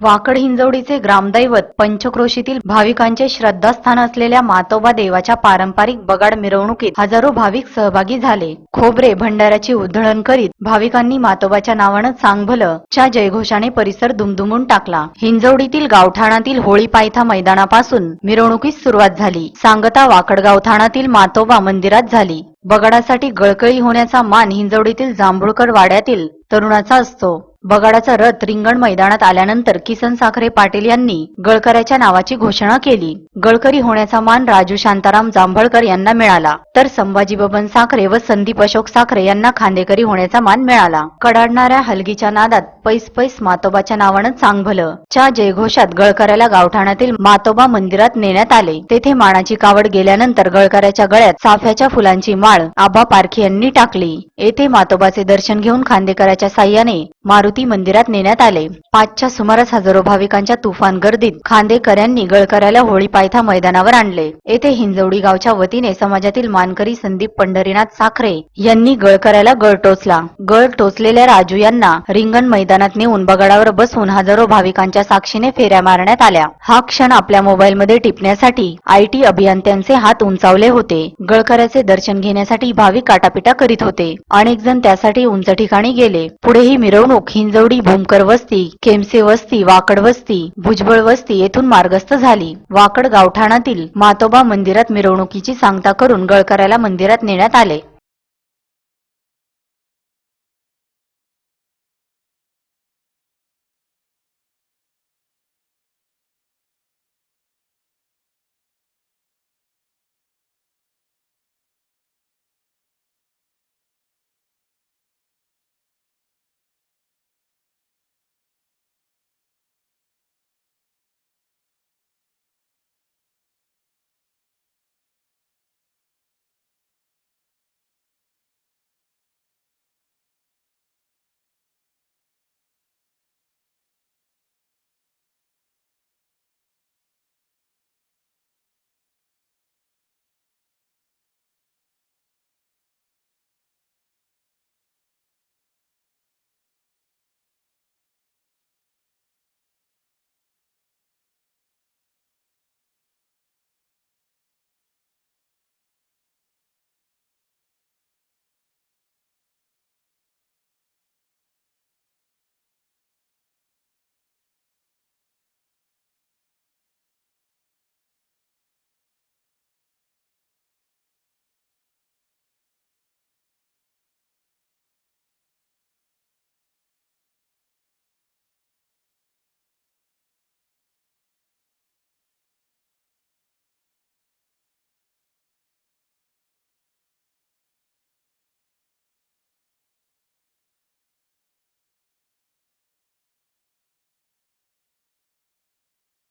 वाकड हिंजवडीचे ग्रामदैवत पंचक्रोशीतील भाविकांचे श्रद्धास्थान असलेल्या मातोबा देवाच्या पारंपरिक बगाड मिरवणुकीत हजारो भाविक सहभागी झाले. खोबरे भंडाऱ्याची उधळण करीत भाविकांनी मातोबाच्या नावानं सांगभलं च्या जयघोषाने परिसर दुमदुमून टाकला. हिंजवडीतील गावठाणातील होळी पायथा मैदानापासून मिरवणुकीस सुरुवात झाली. सांगता वाकडगाव ठाणातील मातोबा मंदिरात झाली. बगाडासाठी गळकळी होण्याचा मान हिंजवडीतील जांभुळकर वाड्यातील तरुणाचा असतो. बगाडाचा रथ रिंगण मैदानात आल्यानंतर किसन साखरे पाटील यांनी गळकऱ्याच्या नावाची घोषणा केली. गळकरी होण्याचा मान राजू शांताराम जांभळकर यांना मिळाला. तर संभाजी बबन साखरे व संदीप अशोक साखरे यांना खांदेकरी होण्याचा मान मिळाला. कडाडणाऱ्या हलगीच्या नादात पैस पैस मातोबाच्या नावानं चांगभलं. च्या जयघोषात गळकऱ्याला गावठाणातील मातोबा मंदिरात नेण्यात आले. तेथे मानाची कावड गेल्यानंतर गळकऱ्याच्या गळ्यात चाफ्याच्या फुलांची माळ आबा पारखी यांनी टाकली. येथे मातोबाचे दर्शन घेऊन खांदेकराच्या साह्याने मारुती मंदिरात नेण्यात आले. पाचच्या सुमारास हजारो भाविकांच्या तुफान गर्दीत खांदेकऱ्यांनी गळकऱ्याला होळी पायथा मैदानावर आणले. येथे हिंजवडी गावच्या वतीने समाजातील मानकरी संदीप पंढरीनाथ साखरे यांनी गळकऱ्याला गळ टोचला. गळ टोचलेल्या राजू यांना रिंगण मैदानात नेऊन बगडावर बसून हजारो भाविकांच्या साक्षीने फेऱ्या मारण्यात आल्या. हा क्षण आपल्या मोबाईलमध्ये टिपण्यासाठी आयटी अभियंत्यांचे हात उंचावले होते. गळकऱ्याचे दर्शन घेण्यासाठी भाविक काटापिटा करीत होते. अनेक जण त्यासाठी उंच ठिकाणी गेले. पुढे ही मिरवणूक हिंजवडी भूमकर वस्ती केमसे वस्ती वाकड वस्ती भुजबळ वस्ती येथून मार्गस्थ झाली. वाकड गावठाणातील मातोबा मंदिरात मिरवणुकीची सांगता करून गळकऱ्याला मंदिरात नेण्यात आले.